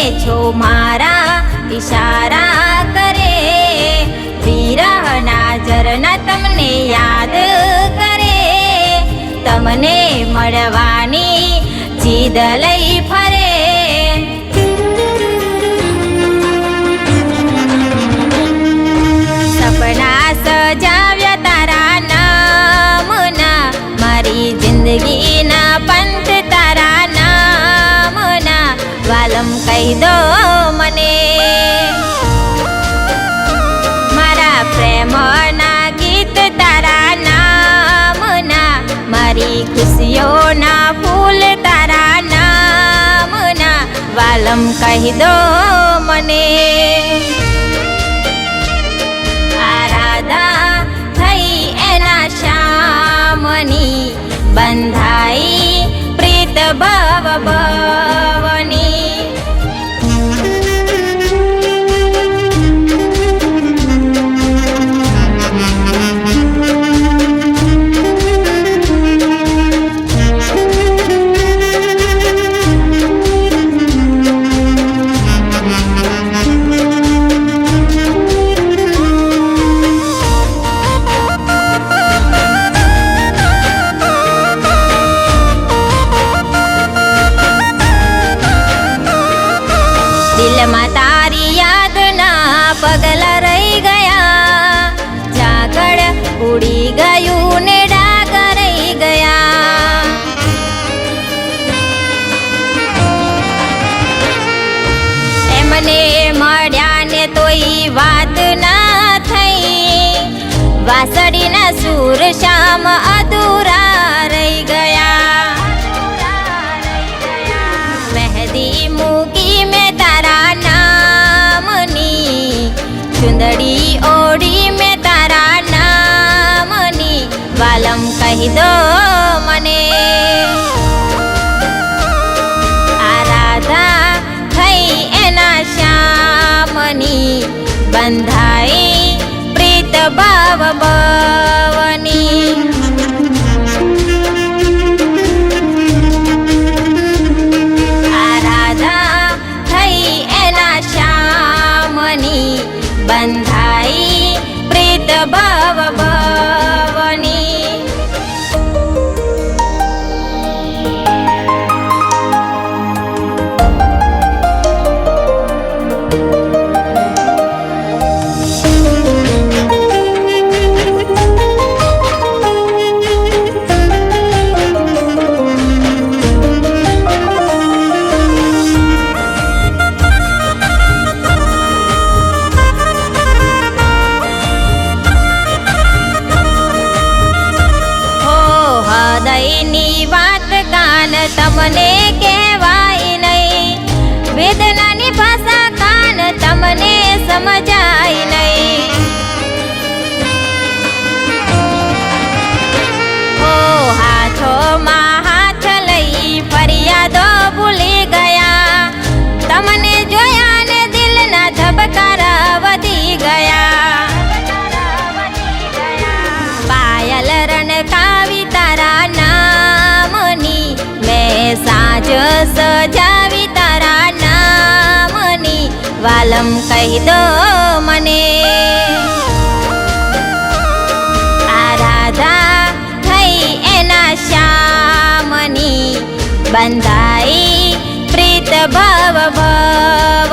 છો મારા ઇશારા કરે. વિરહના ઝરના તમને યાદ કરે. તમને મળવાની જીદ લઈ ફરે. દો મને. મારા પ્રેમના ગીત તારા નામના, મારી ખુશીઓના ફૂલ તારા નામના, વાલમ કહી દો મને. આરાધા થઈ એના શામની બંધાઈ, પ્રીત ભવ દિલમાં તારી યાદના પગલા રહી ગયા. જાગળ ઉડી ગયું ને ડાગ રહી ગયા. એમને મળ્યા ને તોય વાત ના થઈ. વાસળીના સૂર શ્યામ અધૂરા ચુંદડી ઓઢી મેં તારા નામની વાલમ કહી દો મને આરાધા થઈ એના શ્યામની બંધાઈ પ્રીત ભાવ બંધાઈ પ્રીત ભવ વાત કાન તમને વાલમ કહી દો મને. આરાધા થઈ એના શ્યામની બંધાઈ પ્રીત ભવ ભવ